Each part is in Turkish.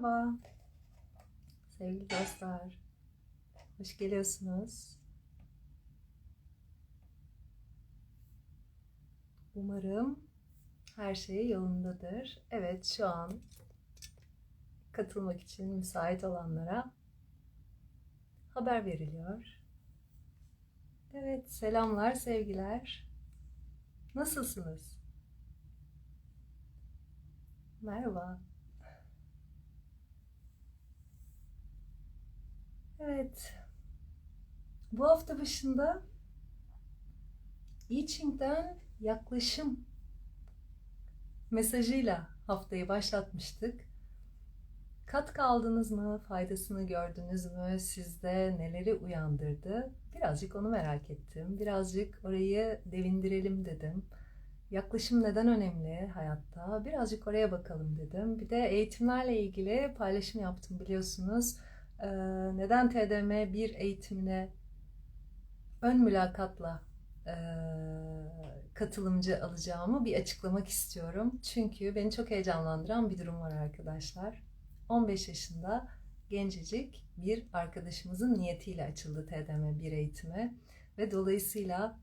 Merhaba. Sevgili dostlar. Hoş geliyorsunuz. Umarım her şey yolundadır. Evet, şu an katılmak için müsait olanlara haber veriliyor. Evet, selamlar, sevgiler. Nasılsınız? Merhaba. Evet. Bu hafta başında I yaklaşım mesajıyla haftayı başlatmıştık. Katkı aldınız mı? Faydasını gördünüz mü? Sizde neleri uyandırdı? Birazcık onu merak ettim. Birazcık orayı devindirelim dedim. Yaklaşım neden önemli hayatta? Birazcık oraya bakalım dedim. Bir de eğitimlerle ilgili paylaşım yaptım biliyorsunuz. Ee, neden TDM bir eğitimine ön mülakatla e, katılımcı alacağımı bir açıklamak istiyorum. Çünkü beni çok heyecanlandıran bir durum var arkadaşlar. 15 yaşında gencecik bir arkadaşımızın niyetiyle açıldı TDM bir eğitime ve dolayısıyla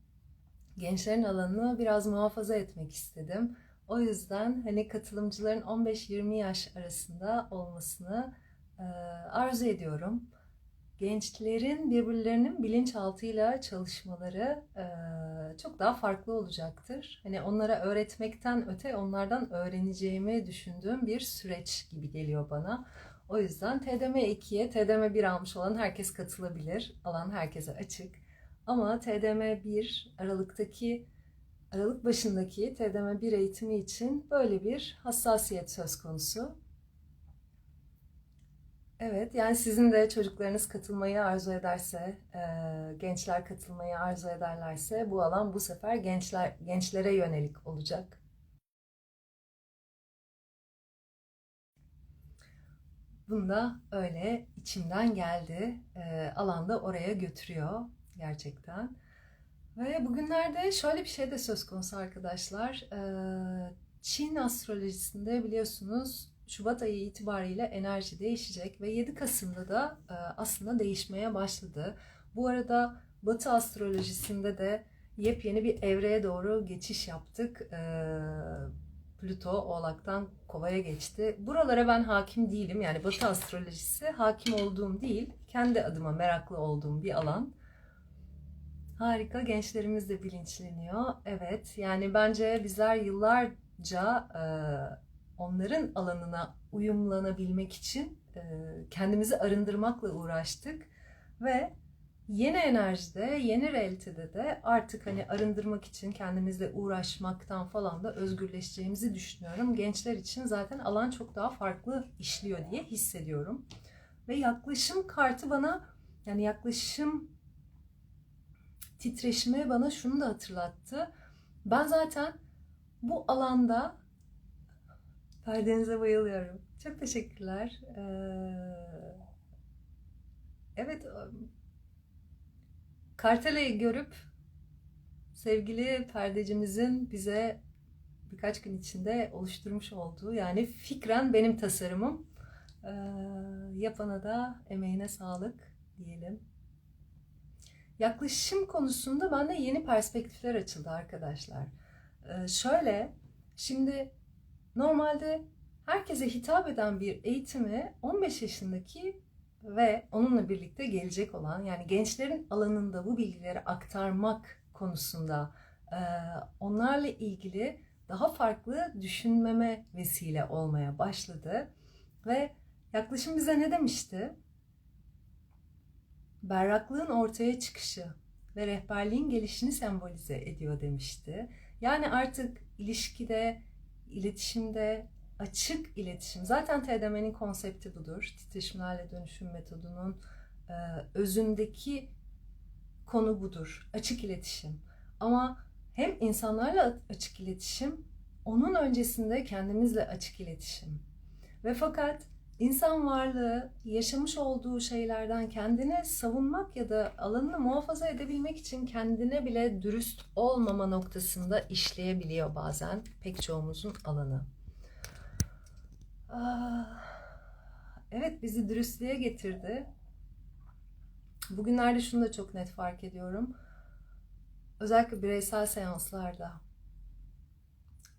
gençlerin alanını biraz muhafaza etmek istedim. O yüzden hani katılımcıların 15-20 yaş arasında olmasını arzu ediyorum. Gençlerin birbirlerinin bilinçaltıyla çalışmaları e, çok daha farklı olacaktır. Hani onlara öğretmekten öte onlardan öğreneceğimi düşündüğüm bir süreç gibi geliyor bana. O yüzden TDM 2'ye TDM 1 almış olan herkes katılabilir. Alan herkese açık. Ama TDM 1 Aralık'taki Aralık başındaki TDM 1 eğitimi için böyle bir hassasiyet söz konusu. Evet, yani sizin de çocuklarınız katılmayı arzu ederse, e, gençler katılmayı arzu ederlerse bu alan bu sefer gençler gençlere yönelik olacak. Bunda öyle içimden geldi. E, alanda oraya götürüyor gerçekten. Ve bugünlerde şöyle bir şey de söz konusu arkadaşlar. E, Çin astrolojisinde biliyorsunuz Şubat ayı itibariyle enerji değişecek ve 7 Kasım'da da e, aslında değişmeye başladı. Bu arada Batı astrolojisinde de yepyeni bir evreye doğru geçiş yaptık. E, Plüto Oğlak'tan Kova'ya geçti. Buralara ben hakim değilim. Yani Batı astrolojisi hakim olduğum değil. Kendi adıma meraklı olduğum bir alan. Harika. Gençlerimiz de bilinçleniyor. Evet. Yani bence bizler yıllarca e, onların alanına uyumlanabilmek için e, kendimizi arındırmakla uğraştık ve yeni enerjide, yeni realitede de artık hani arındırmak için kendimizle uğraşmaktan falan da özgürleşeceğimizi düşünüyorum. Gençler için zaten alan çok daha farklı işliyor diye hissediyorum. Ve yaklaşım kartı bana yani yaklaşım titreşimi bana şunu da hatırlattı. Ben zaten bu alanda Perdenize bayılıyorum. Çok teşekkürler. Ee, evet, Kartel'i görüp sevgili perdecimizin bize birkaç gün içinde oluşturmuş olduğu yani fikren benim tasarımım. Ee, yapana da emeğine sağlık diyelim. Yaklaşım konusunda bende yeni perspektifler açıldı arkadaşlar. Ee, şöyle, şimdi Normalde herkese hitap eden bir eğitimi 15 yaşındaki ve onunla birlikte gelecek olan yani gençlerin alanında bu bilgileri aktarmak konusunda onlarla ilgili daha farklı düşünmeme vesile olmaya başladı. Ve yaklaşım bize ne demişti? Berraklığın ortaya çıkışı ve rehberliğin gelişini sembolize ediyor demişti. Yani artık ilişkide iletişimde açık iletişim. Zaten TDM'nin konsepti budur. Titreşimlerle dönüşüm metodunun e, özündeki konu budur. Açık iletişim. Ama hem insanlarla açık iletişim, onun öncesinde kendimizle açık iletişim. Ve fakat insan varlığı yaşamış olduğu şeylerden kendini savunmak ya da alanını muhafaza edebilmek için kendine bile dürüst olmama noktasında işleyebiliyor bazen pek çoğumuzun alanı. Ah, evet bizi dürüstlüğe getirdi. Bugünlerde şunu da çok net fark ediyorum. Özellikle bireysel seanslarda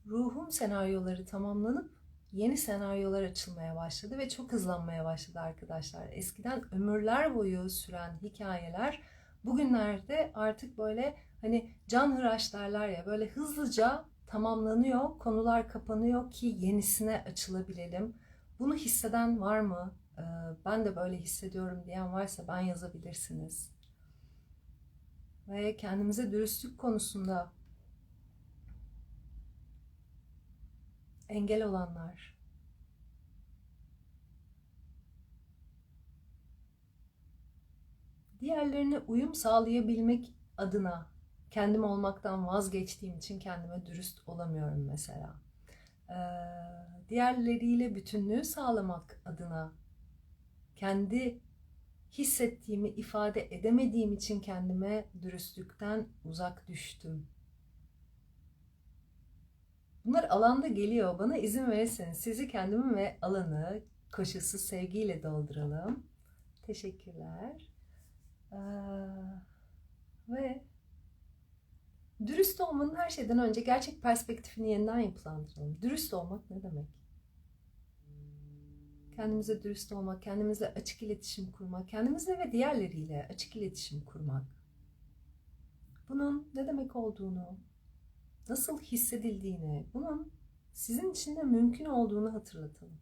ruhum senaryoları tamamlanıp yeni senaryolar açılmaya başladı ve çok hızlanmaya başladı arkadaşlar. Eskiden ömürler boyu süren hikayeler bugünlerde artık böyle hani can hıraş derler ya böyle hızlıca tamamlanıyor, konular kapanıyor ki yenisine açılabilelim. Bunu hisseden var mı? Ee, ben de böyle hissediyorum diyen varsa ben yazabilirsiniz. Ve kendimize dürüstlük konusunda engel olanlar, diğerlerine uyum sağlayabilmek adına kendim olmaktan vazgeçtiğim için kendime dürüst olamıyorum mesela. Ee, diğerleriyle bütünlüğü sağlamak adına kendi hissettiğimi ifade edemediğim için kendime dürüstlükten uzak düştüm. Bunlar alanda geliyor. Bana izin verirseniz sizi kendimi ve alanı koşulsuz sevgiyle dolduralım. Teşekkürler. Ee, ve dürüst olmanın her şeyden önce gerçek perspektifini yeniden yapılandıralım. Dürüst olmak ne demek? Kendimize dürüst olmak, kendimizle açık iletişim kurmak, kendimizle ve diğerleriyle açık iletişim kurmak. Bunun ne demek olduğunu, nasıl hissedildiğini, bunun sizin için de mümkün olduğunu hatırlatalım.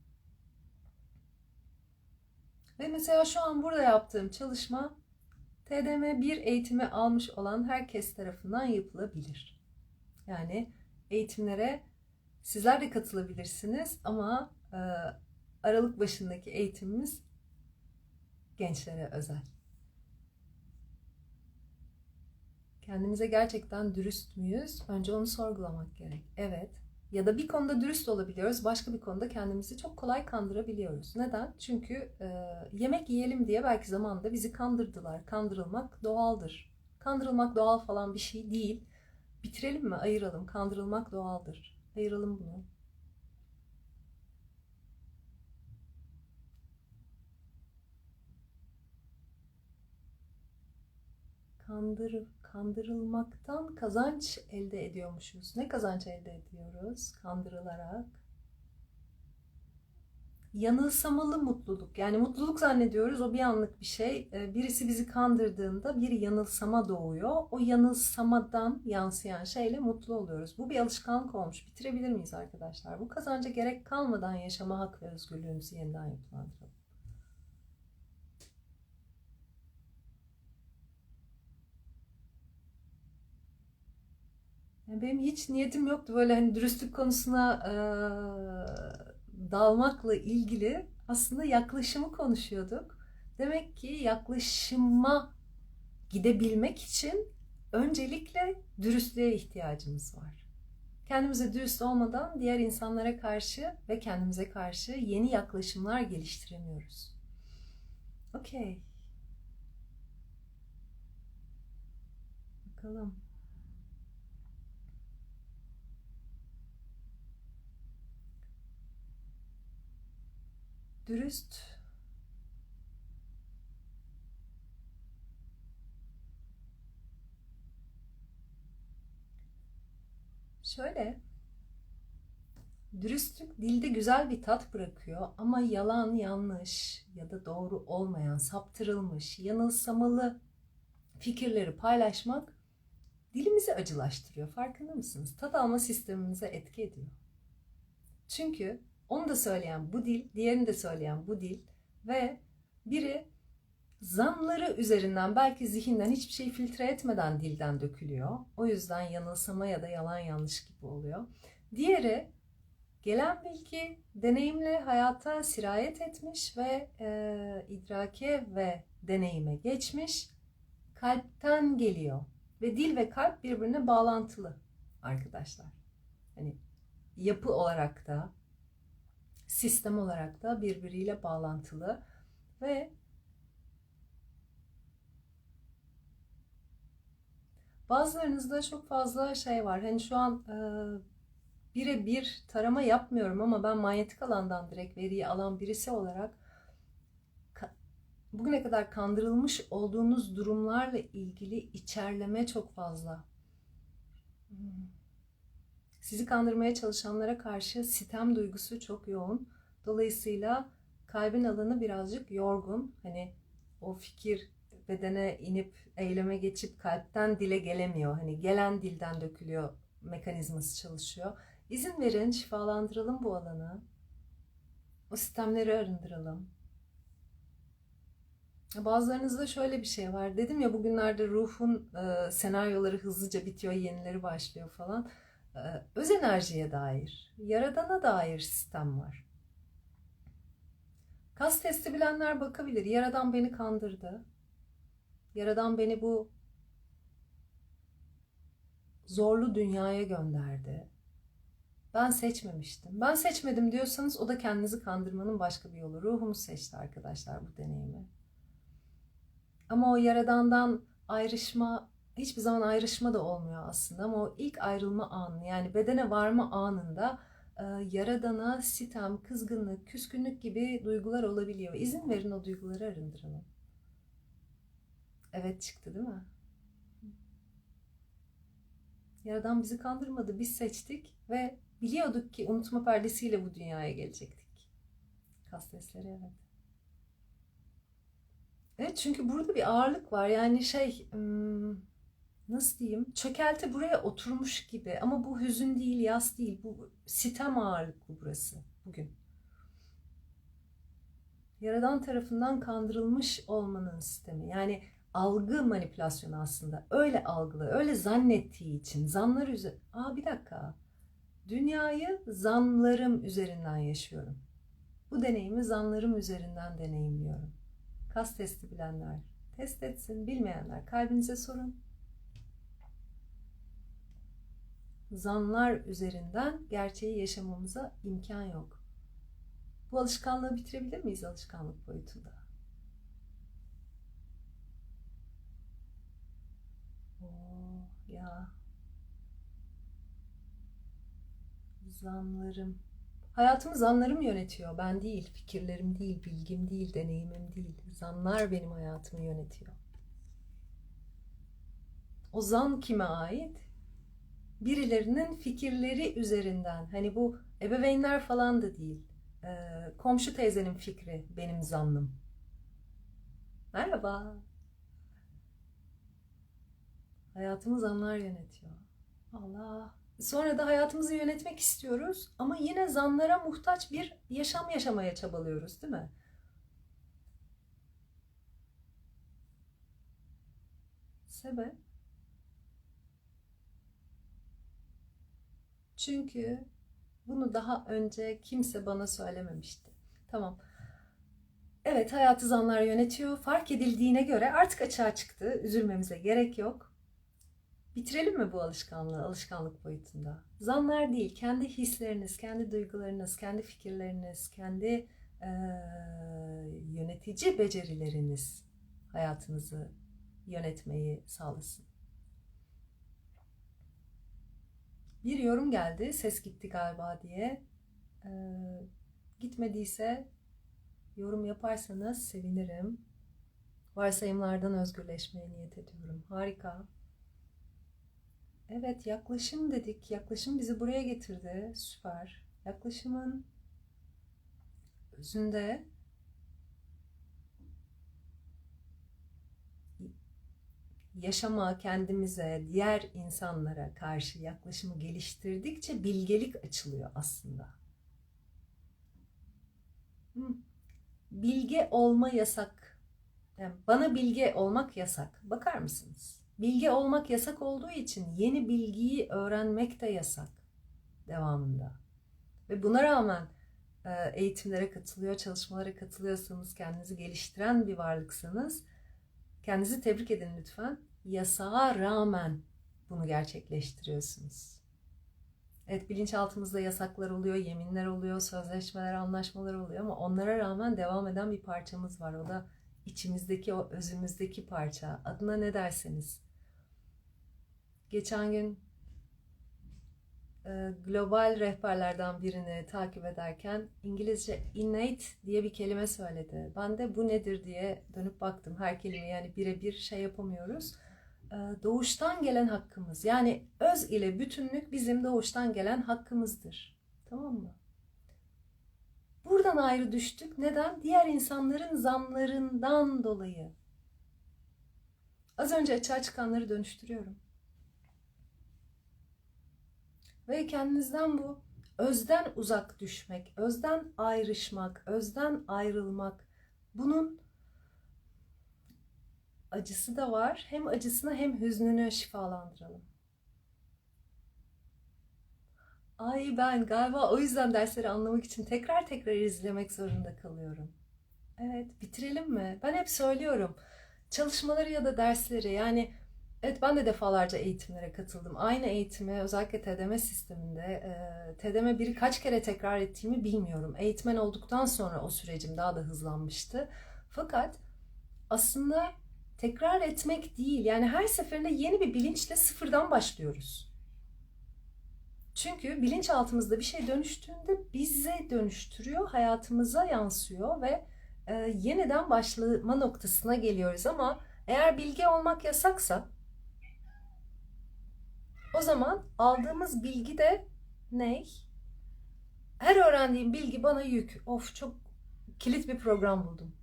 Ve mesela şu an burada yaptığım çalışma TDM 1 eğitimi almış olan herkes tarafından yapılabilir. Yani eğitimlere sizler de katılabilirsiniz ama e, Aralık başındaki eğitimimiz gençlere özel. Kendimize gerçekten dürüst müyüz? Önce onu sorgulamak gerek. Evet. Ya da bir konuda dürüst olabiliyoruz, başka bir konuda kendimizi çok kolay kandırabiliyoruz. Neden? Çünkü e, yemek yiyelim diye belki zamanında bizi kandırdılar. Kandırılmak doğaldır. Kandırılmak doğal falan bir şey değil. Bitirelim mi? Ayıralım. Kandırılmak doğaldır. Ayıralım bunu. Kandır, kandırılmaktan kazanç elde ediyormuşuz. Ne kazanç elde ediyoruz kandırılarak? Yanılsamalı mutluluk. Yani mutluluk zannediyoruz o bir anlık bir şey. Ee, birisi bizi kandırdığında bir yanılsama doğuyor. O yanılsamadan yansıyan şeyle mutlu oluyoruz. Bu bir alışkanlık olmuş. Bitirebilir miyiz arkadaşlar? Bu kazanca gerek kalmadan yaşama hak ve özgürlüğümüzü yeniden yapılandıralım. Benim hiç niyetim yoktu böyle hani dürüstlük konusuna e, dalmakla ilgili aslında yaklaşımı konuşuyorduk. Demek ki yaklaşıma gidebilmek için öncelikle dürüstlüğe ihtiyacımız var. Kendimize dürüst olmadan diğer insanlara karşı ve kendimize karşı yeni yaklaşımlar geliştiremiyoruz. Okey. Bakalım. Dürüst Şöyle, dürüstlük dilde güzel bir tat bırakıyor ama yalan, yanlış ya da doğru olmayan, saptırılmış, yanılsamalı fikirleri paylaşmak dilimizi acılaştırıyor. Farkında mısınız? Tat alma sistemimize etki ediyor. Çünkü onu da söyleyen bu dil, diğerini de söyleyen bu dil ve biri zanları üzerinden belki zihinden hiçbir şey filtre etmeden dilden dökülüyor. O yüzden yanılsama ya da yalan yanlış gibi oluyor. Diğeri gelen bilgi deneyimle hayata sirayet etmiş ve e, idrake ve deneyime geçmiş. Kalpten geliyor ve dil ve kalp birbirine bağlantılı arkadaşlar. Hani yapı olarak da sistem olarak da birbiriyle bağlantılı ve bazılarınızda çok fazla şey var. Hani şu an e, birebir tarama yapmıyorum ama ben manyetik alandan direkt veriyi alan birisi olarak bugüne kadar kandırılmış olduğunuz durumlarla ilgili içerleme çok fazla. Hmm. Sizi kandırmaya çalışanlara karşı sitem duygusu çok yoğun. Dolayısıyla kalbin alanı birazcık yorgun. Hani o fikir bedene inip eyleme geçip kalpten dile gelemiyor. Hani gelen dilden dökülüyor mekanizması çalışıyor. İzin verin şifalandıralım bu alanı. O sistemleri arındıralım. Bazılarınızda şöyle bir şey var. Dedim ya bugünlerde ruhun e, senaryoları hızlıca bitiyor, yenileri başlıyor falan. E, öz enerjiye dair, yaradana dair sistem var. Kas testi bilenler bakabilir. Yaradan beni kandırdı. Yaradan beni bu zorlu dünyaya gönderdi. Ben seçmemiştim. Ben seçmedim diyorsanız o da kendinizi kandırmanın başka bir yolu. Ruhumuz seçti arkadaşlar bu deneyimi. Ama o yaradandan ayrışma hiçbir zaman ayrışma da olmuyor aslında ama o ilk ayrılma anı yani bedene varma anında e, yaradana sitem, kızgınlık, küskünlük gibi duygular olabiliyor. İzin verin o duyguları arındıralım. Evet çıktı değil mi? Yaradan bizi kandırmadı. Biz seçtik ve biliyorduk ki unutma perdesiyle bu dünyaya gelecektik. Kastesleri evet. Evet çünkü burada bir ağırlık var. Yani şey nasıl diyeyim çökelti buraya oturmuş gibi ama bu hüzün değil yas değil bu sitem ağırlıklı burası bugün. Yaradan tarafından kandırılmış olmanın sistemi. Yani algı manipülasyonu aslında. Öyle algılı, öyle zannettiği için zanlar üzerine... Aa bir dakika. Dünyayı zanlarım üzerinden yaşıyorum. Bu deneyimi zanlarım üzerinden deneyimliyorum. Kas testi bilenler test etsin, bilmeyenler kalbinize sorun. Zanlar üzerinden gerçeği yaşamamıza imkan yok. Bu alışkanlığı bitirebilir miyiz alışkanlık boyutunda? Oh, ya. Zanlarım. Hayatımı zanlarım yönetiyor. Ben değil, fikirlerim değil, bilgim değil, deneyimim değil. Zanlar benim hayatımı yönetiyor. O zan kime ait? Birilerinin fikirleri üzerinden. Hani bu ebeveynler falan da değil. Ee, komşu teyzenin fikri benim zannım. Merhaba. Hayatımı zanlar yönetiyor. Allah Sonra da hayatımızı yönetmek istiyoruz ama yine zanlara muhtaç bir yaşam yaşamaya çabalıyoruz değil mi? Sebep? Çünkü bunu daha önce kimse bana söylememişti. Tamam. Evet hayatı zanlar yönetiyor. Fark edildiğine göre artık açığa çıktı. Üzülmemize gerek yok. Bitirelim mi bu alışkanlığı alışkanlık boyutunda? Zanlar değil, kendi hisleriniz, kendi duygularınız, kendi fikirleriniz, kendi e, yönetici becerileriniz hayatınızı yönetmeyi sağlasın. Bir yorum geldi, ses gitti galiba diye. E, gitmediyse yorum yaparsanız sevinirim. Varsayımlardan özgürleşmeye niyet ediyorum. Harika. Evet yaklaşım dedik. Yaklaşım bizi buraya getirdi. Süper. Yaklaşımın özünde yaşama, kendimize, diğer insanlara karşı yaklaşımı geliştirdikçe bilgelik açılıyor aslında. Bilge olma yasak. Yani bana bilge olmak yasak. Bakar mısınız? Bilgi olmak yasak olduğu için yeni bilgiyi öğrenmek de yasak devamında. Ve buna rağmen e, eğitimlere katılıyor, çalışmalara katılıyorsanız, kendinizi geliştiren bir varlıksanız kendinizi tebrik edin lütfen. Yasağa rağmen bunu gerçekleştiriyorsunuz. Evet bilinçaltımızda yasaklar oluyor, yeminler oluyor, sözleşmeler, anlaşmalar oluyor ama onlara rağmen devam eden bir parçamız var. O da içimizdeki, o özümüzdeki parça. Adına ne derseniz. Geçen gün e, global rehberlerden birini takip ederken İngilizce innate diye bir kelime söyledi. Ben de bu nedir diye dönüp baktım. Her kelime yani birebir şey yapamıyoruz. E, doğuştan gelen hakkımız. Yani öz ile bütünlük bizim doğuştan gelen hakkımızdır. Tamam mı? Buradan ayrı düştük. Neden? Diğer insanların zamlarından dolayı. Az önce açığa çıkanları dönüştürüyorum. Ve kendinizden bu özden uzak düşmek, özden ayrışmak, özden ayrılmak bunun acısı da var. Hem acısını hem hüznünü şifalandıralım. Ay ben galiba o yüzden dersleri anlamak için tekrar tekrar izlemek zorunda kalıyorum. Evet, bitirelim mi? Ben hep söylüyorum. Çalışmaları ya da dersleri yani Evet ben de defalarca eğitimlere katıldım. Aynı eğitimi özellikle TDM sisteminde e, TDM biri kaç kere tekrar ettiğimi bilmiyorum. Eğitmen olduktan sonra o sürecim daha da hızlanmıştı. Fakat aslında tekrar etmek değil yani her seferinde yeni bir bilinçle sıfırdan başlıyoruz. Çünkü bilinçaltımızda bir şey dönüştüğünde bize dönüştürüyor, hayatımıza yansıyor ve e, yeniden başlama noktasına geliyoruz ama eğer bilgi olmak yasaksa o zaman aldığımız bilgi de ne? Her öğrendiğim bilgi bana yük. Of çok kilit bir program buldum.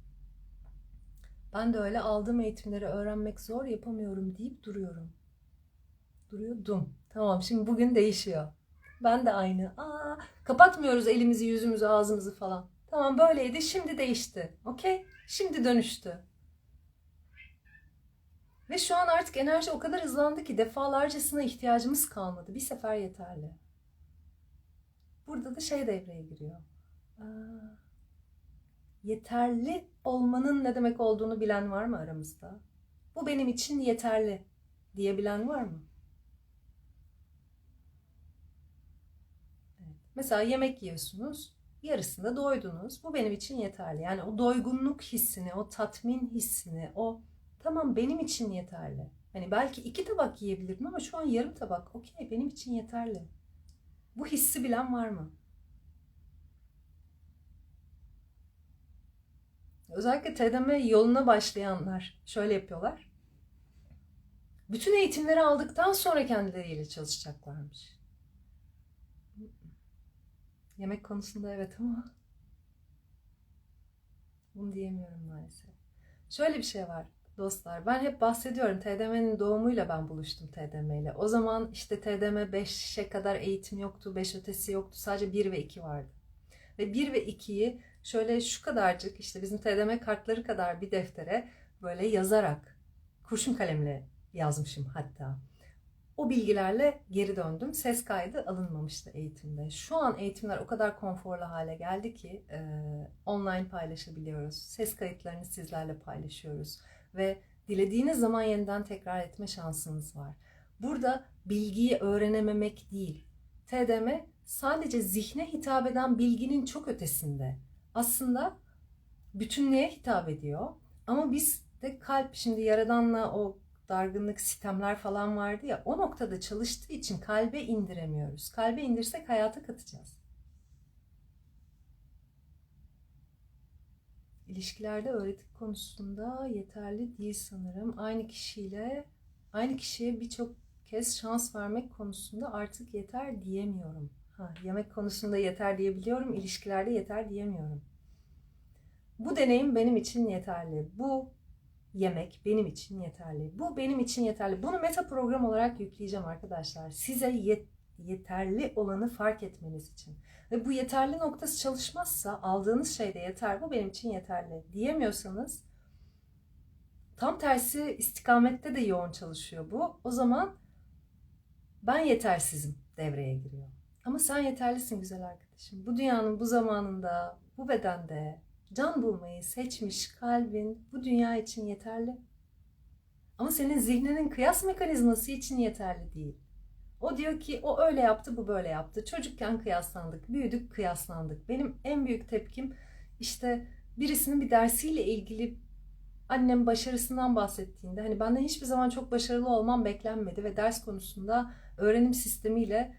Ben de öyle aldığım eğitimleri öğrenmek zor yapamıyorum deyip duruyorum. Duruyordum. Tamam şimdi bugün değişiyor. Ben de aynı. Aa, kapatmıyoruz elimizi, yüzümüzü, ağzımızı falan. Tamam böyleydi şimdi değişti. Okey? Şimdi dönüştü. Ve şu an artık enerji o kadar hızlandı ki defalarcasına ihtiyacımız kalmadı. Bir sefer yeterli. Burada da şey devreye giriyor. Aa, yeterli olmanın ne demek olduğunu bilen var mı aramızda? Bu benim için yeterli diyebilen var mı? Evet. Mesela yemek yiyorsunuz, yarısında doydunuz. Bu benim için yeterli. Yani o doygunluk hissini, o tatmin hissini, o Tamam benim için yeterli. Hani belki iki tabak yiyebilirdim ama şu an yarım tabak. Okey benim için yeterli. Bu hissi bilen var mı? Özellikle TDM yoluna başlayanlar şöyle yapıyorlar. Bütün eğitimleri aldıktan sonra kendileriyle çalışacaklarmış. Yemek konusunda evet ama bunu diyemiyorum maalesef. Şöyle bir şey var. Dostlar ben hep bahsediyorum TDM'nin doğumuyla ben buluştum TDM ile. O zaman işte TDM 5'e kadar eğitim yoktu, 5 ötesi yoktu. Sadece 1 ve 2 vardı. Ve 1 ve 2'yi şöyle şu kadarcık işte bizim TDM kartları kadar bir deftere böyle yazarak kurşun kalemle yazmışım hatta. O bilgilerle geri döndüm. Ses kaydı alınmamıştı eğitimde. Şu an eğitimler o kadar konforlu hale geldi ki e, online paylaşabiliyoruz. Ses kayıtlarını sizlerle paylaşıyoruz ve dilediğiniz zaman yeniden tekrar etme şansınız var. Burada bilgiyi öğrenememek değil. TDM sadece zihne hitap eden bilginin çok ötesinde. Aslında bütünlüğe hitap ediyor. Ama biz de kalp şimdi yaradanla o dargınlık, sistemler falan vardı ya o noktada çalıştığı için kalbe indiremiyoruz. Kalbe indirsek hayata katacağız. ilişkilerde öğreti konusunda yeterli değil sanırım. Aynı kişiyle aynı kişiye birçok kez şans vermek konusunda artık yeter diyemiyorum. Ha, yemek konusunda yeter diyebiliyorum, ilişkilerde yeter diyemiyorum. Bu deneyim benim için yeterli. Bu yemek benim için yeterli. Bu benim için yeterli. Bunu meta program olarak yükleyeceğim arkadaşlar. Size yet yeterli olanı fark etmeniz için. Ve bu yeterli noktası çalışmazsa aldığınız şey de yeter bu benim için yeterli diyemiyorsanız tam tersi istikamette de yoğun çalışıyor bu. O zaman ben yetersizim devreye giriyor. Ama sen yeterlisin güzel arkadaşım. Bu dünyanın bu zamanında, bu bedende can bulmayı seçmiş kalbin bu dünya için yeterli. Ama senin zihninin kıyas mekanizması için yeterli değil. O diyor ki o öyle yaptı, bu böyle yaptı. Çocukken kıyaslandık, büyüdük, kıyaslandık. Benim en büyük tepkim işte birisinin bir dersiyle ilgili annem başarısından bahsettiğinde hani benden hiçbir zaman çok başarılı olmam beklenmedi ve ders konusunda öğrenim sistemiyle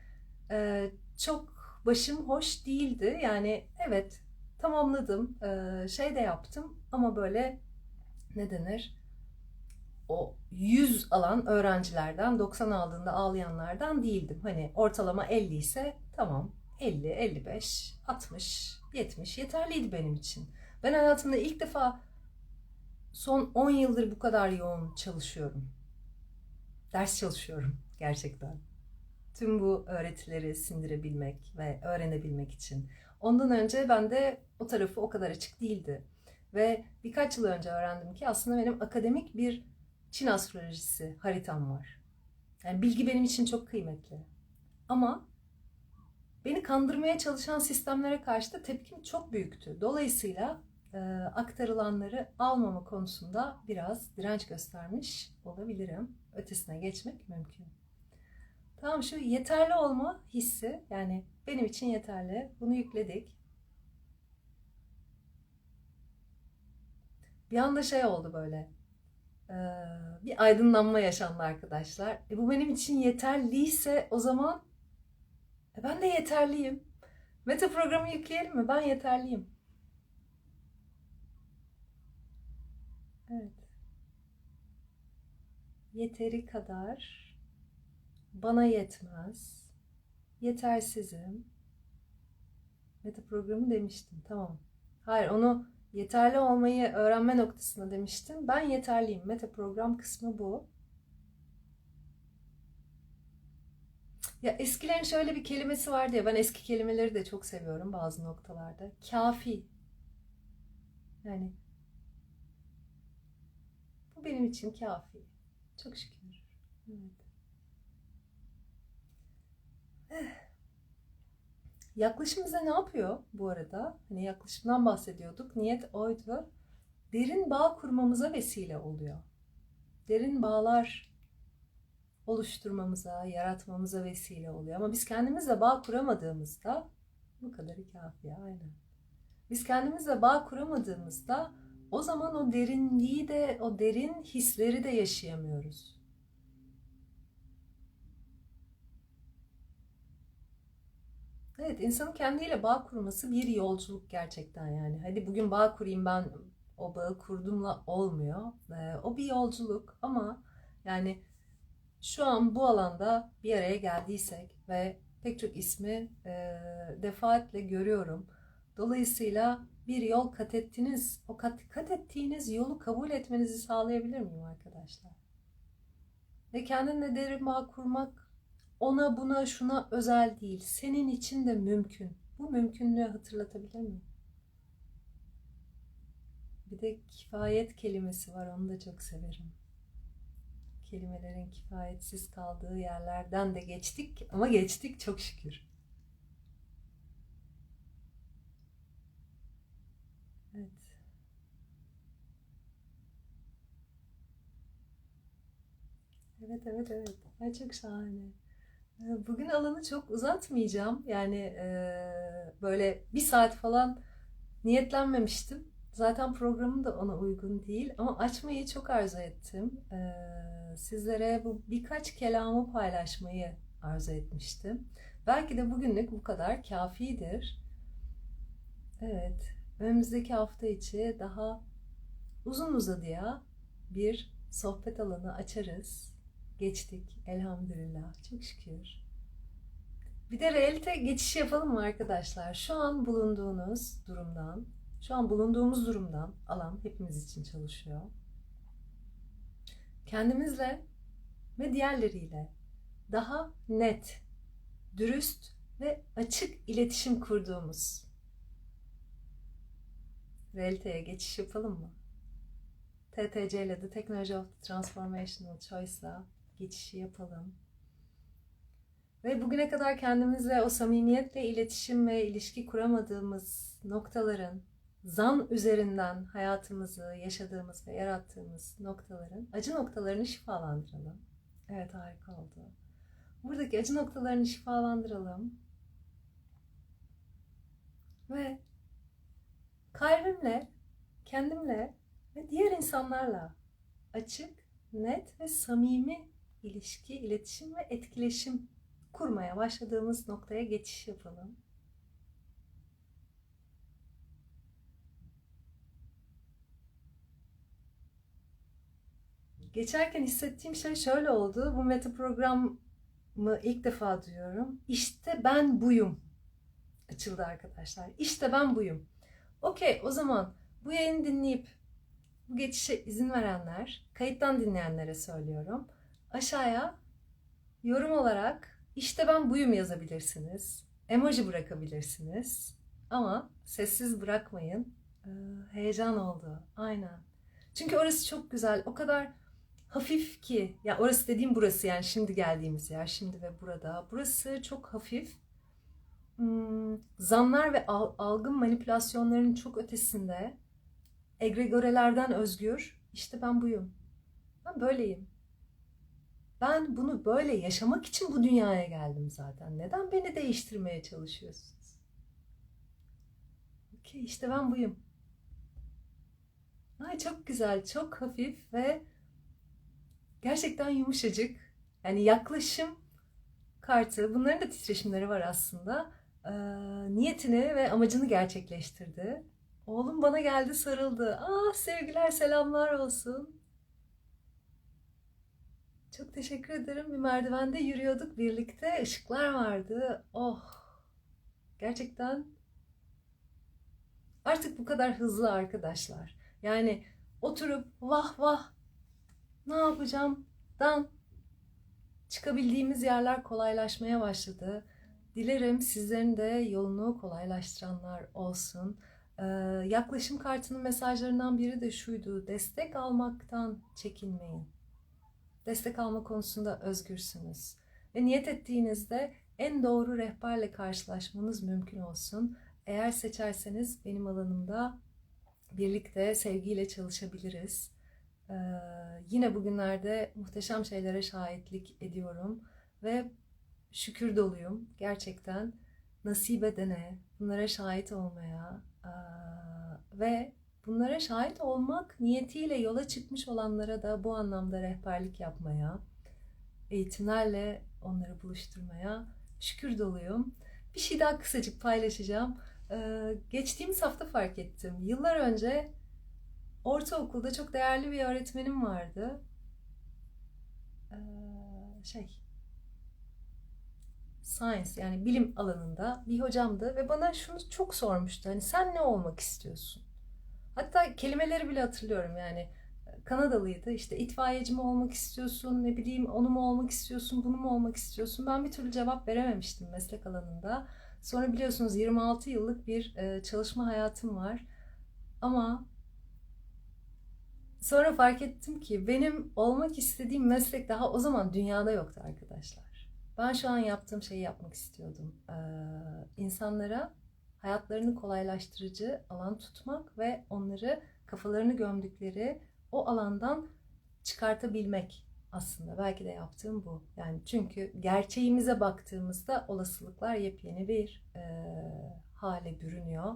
Ee, çok başım hoş değildi. Yani evet tamamladım, ee, şey de yaptım ama böyle ne denir? O 100 alan öğrencilerden 90 aldığında ağlayanlardan değildim. Hani ortalama 50 ise tamam 50, 55, 60, 70 yeterliydi benim için. Ben hayatımda ilk defa son 10 yıldır bu kadar yoğun çalışıyorum. Ders çalışıyorum gerçekten. Tüm bu öğretileri sindirebilmek ve öğrenebilmek için. Ondan önce ben de o tarafı o kadar açık değildi. Ve birkaç yıl önce öğrendim ki aslında benim akademik bir Çin astrolojisi haritam var. Yani bilgi benim için çok kıymetli. Ama beni kandırmaya çalışan sistemlere karşı da tepkim çok büyüktü. Dolayısıyla e, aktarılanları almama konusunda biraz direnç göstermiş olabilirim. Ötesine geçmek mümkün. Tamam şu yeterli olma hissi yani benim için yeterli. Bunu yükledik. Bir anda şey oldu böyle. Ee, bir aydınlanma yaşandı arkadaşlar. E bu benim için yeterliyse o zaman e ben de yeterliyim. Meta programı yükleyelim mi? Ben yeterliyim. Evet. Yeteri kadar bana yetmez. Yetersizim. Meta programı demiştim. Tamam. Hayır onu yeterli olmayı öğrenme noktasında demiştim. Ben yeterliyim. Meta program kısmı bu. Ya eskilerin şöyle bir kelimesi vardı ya ben eski kelimeleri de çok seviyorum bazı noktalarda. Kafi. Yani bu benim için kafi. Çok şükür. Evet. Yaklaşım bize ne yapıyor bu arada? Hani yaklaşımdan bahsediyorduk. Niyet oydu. Derin bağ kurmamıza vesile oluyor. Derin bağlar oluşturmamıza, yaratmamıza vesile oluyor. Ama biz kendimizle bağ kuramadığımızda bu kadarı kafi aynen. Biz kendimizle bağ kuramadığımızda o zaman o derinliği de, o derin hisleri de yaşayamıyoruz. Evet, insanın kendiyle bağ kurması bir yolculuk gerçekten yani. Hadi bugün bağ kurayım ben o bağı kurdumla olmuyor. Ee, o bir yolculuk ama yani şu an bu alanda bir araya geldiysek ve pek çok ismi e, defaatle görüyorum. Dolayısıyla bir yol kat ettiniz. O kat, kat ettiğiniz yolu kabul etmenizi sağlayabilir miyim arkadaşlar? Ve kendinle derin bağ kurmak ona buna şuna özel değil. Senin için de mümkün. Bu mümkünlüğü hatırlatabilir miyim? Bir de kifayet kelimesi var. Onu da çok severim. Kelimelerin kifayetsiz kaldığı yerlerden de geçtik ama geçtik çok şükür. Evet. Evet, evet, evet. Ay çok şahane. Bugün alanı çok uzatmayacağım. Yani e, böyle bir saat falan niyetlenmemiştim. Zaten programım da ona uygun değil. Ama açmayı çok arzu ettim. Ee, sizlere bu birkaç kelamı paylaşmayı arzu etmiştim. Belki de bugünlük bu kadar kafidir. Evet. Önümüzdeki hafta içi daha uzun uzadıya bir sohbet alanı açarız. Geçtik elhamdülillah. Çok şükür. Bir de realite geçiş yapalım mı arkadaşlar? Şu an bulunduğunuz durumdan, şu an bulunduğumuz durumdan alan hepimiz için çalışıyor. Kendimizle ve diğerleriyle daha net, dürüst ve açık iletişim kurduğumuz realiteye geçiş yapalım mı? TTC ile de Technology of Transformational Choice'la geçişi yapalım. Ve bugüne kadar kendimizle o samimiyetle iletişim ve ilişki kuramadığımız noktaların zan üzerinden hayatımızı yaşadığımız ve yarattığımız noktaların acı noktalarını şifalandıralım. Evet harika oldu. Buradaki acı noktalarını şifalandıralım. Ve kalbimle, kendimle ve diğer insanlarla açık, net ve samimi ilişki, iletişim ve etkileşim kurmaya başladığımız noktaya geçiş yapalım. Geçerken hissettiğim şey şöyle oldu. Bu meta programı ilk defa duyuyorum. İşte ben buyum. Açıldı arkadaşlar. İşte ben buyum. Okey o zaman bu yayını dinleyip bu geçişe izin verenler, kayıttan dinleyenlere söylüyorum. Aşağıya yorum olarak işte ben buyum yazabilirsiniz. Emoji bırakabilirsiniz. Ama sessiz bırakmayın. Ee, heyecan oldu. Aynen. Çünkü orası çok güzel. O kadar hafif ki. Ya orası dediğim burası yani şimdi geldiğimiz yer. Şimdi ve burada. Burası çok hafif. Hmm, zanlar ve algı manipülasyonlarının çok ötesinde egregorelerden özgür. İşte ben buyum. Ben böyleyim. Ben bunu böyle yaşamak için bu dünyaya geldim zaten. Neden beni değiştirmeye çalışıyorsunuz? Okey işte ben buyum. Ay çok güzel, çok hafif ve gerçekten yumuşacık. Yani yaklaşım kartı, bunların da titreşimleri var aslında. Ee, niyetini ve amacını gerçekleştirdi. Oğlum bana geldi sarıldı. Ah sevgiler selamlar olsun. Çok teşekkür ederim. Bir merdivende yürüyorduk birlikte. Işıklar vardı. Oh. Gerçekten artık bu kadar hızlı arkadaşlar. Yani oturup vah vah ne yapacağım dan çıkabildiğimiz yerler kolaylaşmaya başladı. Dilerim sizlerin de yolunu kolaylaştıranlar olsun. Ee, yaklaşım kartının mesajlarından biri de şuydu. Destek almaktan çekinmeyin. Destek alma konusunda özgürsünüz. Ve niyet ettiğinizde en doğru rehberle karşılaşmanız mümkün olsun. Eğer seçerseniz benim alanımda birlikte sevgiyle çalışabiliriz. Ee, yine bugünlerde muhteşem şeylere şahitlik ediyorum ve şükür doluyum gerçekten nasip edene, bunlara şahit olmaya ee, ve bunlara şahit olmak niyetiyle yola çıkmış olanlara da bu anlamda rehberlik yapmaya, eğitimlerle onları buluşturmaya şükür doluyum. Bir şey daha kısacık paylaşacağım. Ee, geçtiğimiz hafta fark ettim. Yıllar önce ortaokulda çok değerli bir öğretmenim vardı. Ee, şey, science yani bilim alanında bir hocamdı ve bana şunu çok sormuştu. Hani sen ne olmak istiyorsun? Hatta kelimeleri bile hatırlıyorum yani. Kanadalıydı. İşte itfaiyeci mi olmak istiyorsun, ne bileyim onu mu olmak istiyorsun, bunu mu olmak istiyorsun? Ben bir türlü cevap verememiştim meslek alanında. Sonra biliyorsunuz 26 yıllık bir e, çalışma hayatım var. Ama sonra fark ettim ki benim olmak istediğim meslek daha o zaman dünyada yoktu arkadaşlar. Ben şu an yaptığım şeyi yapmak istiyordum. Ee, insanlara hayatlarını kolaylaştırıcı alan tutmak ve onları kafalarını gömdükleri o alandan çıkartabilmek aslında. Belki de yaptığım bu. Yani çünkü gerçeğimize baktığımızda olasılıklar yepyeni bir e, hale bürünüyor.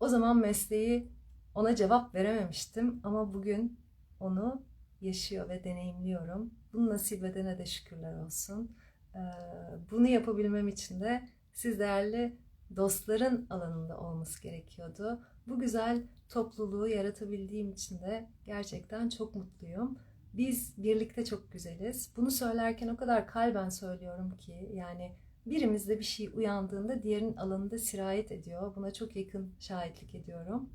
O zaman mesleği ona cevap verememiştim ama bugün onu yaşıyor ve deneyimliyorum. Bunu nasip edene de şükürler olsun. Bunu yapabilmem için de siz değerli dostların alanında olması gerekiyordu. Bu güzel topluluğu yaratabildiğim için de gerçekten çok mutluyum. Biz birlikte çok güzeliz. Bunu söylerken o kadar kalben söylüyorum ki yani birimizde bir şey uyandığında diğerinin alanında sirayet ediyor. Buna çok yakın şahitlik ediyorum.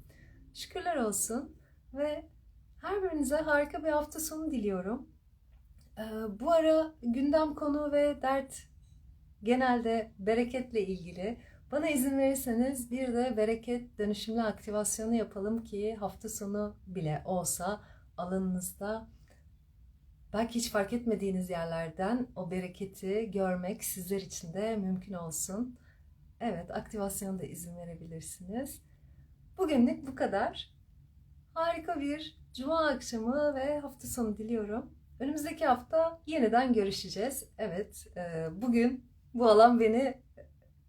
Şükürler olsun ve her birinize harika bir hafta sonu diliyorum. Ee, bu ara gündem konu ve dert genelde bereketle ilgili. Bana izin verirseniz bir de bereket dönüşümlü aktivasyonu yapalım ki hafta sonu bile olsa alanınızda belki hiç fark etmediğiniz yerlerden o bereketi görmek sizler için de mümkün olsun. Evet, aktivasyona da izin verebilirsiniz. Bugünlük bu kadar. Harika bir cuma akşamı ve hafta sonu diliyorum. Önümüzdeki hafta yeniden görüşeceğiz. Evet, e, bugün bu alan beni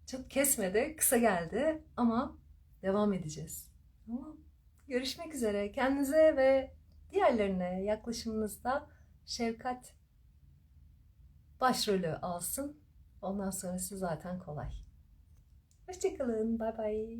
çok kesmedi, kısa geldi ama devam edeceğiz. Tamam. Görüşmek üzere. Kendinize ve diğerlerine yaklaşımınızda şefkat başrolü alsın. Ondan sonrası zaten kolay. Hoşçakalın. Bay bay.